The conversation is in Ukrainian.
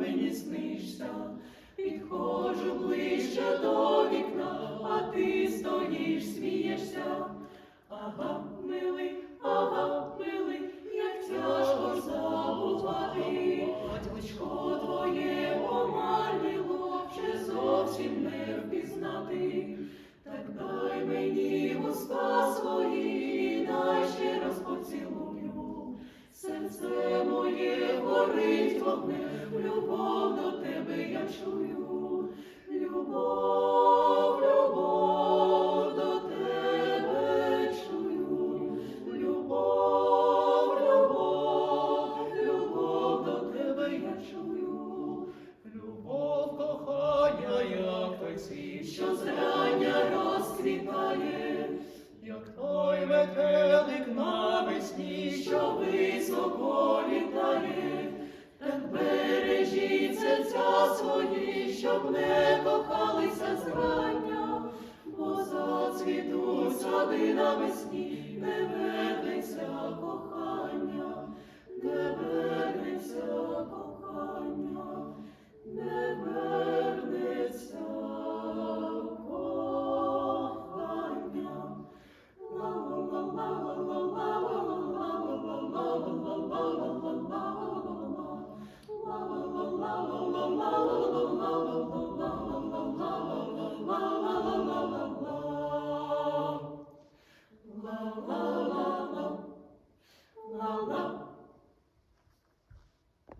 мені снишся. Підходжу ближче до вікна, а ти стоїш, смієшся. Ага, милий, ага, милий, як тяжко забувати. Батько твоє помаліло, вже зовсім не впізнати. Так дай мені вуста свої, дай ще раз поцілую. Серце моє горить вогнем, любов до тебе я чую. Любов, до тебе чую. Любов, любов, любов до тебе я чую. Любов кохання, як той цвіт, що зрання розквітає, як той метелик навесні, що високо серця свої, щоб не кохалися зрання, бо зацвітуть сади навесні,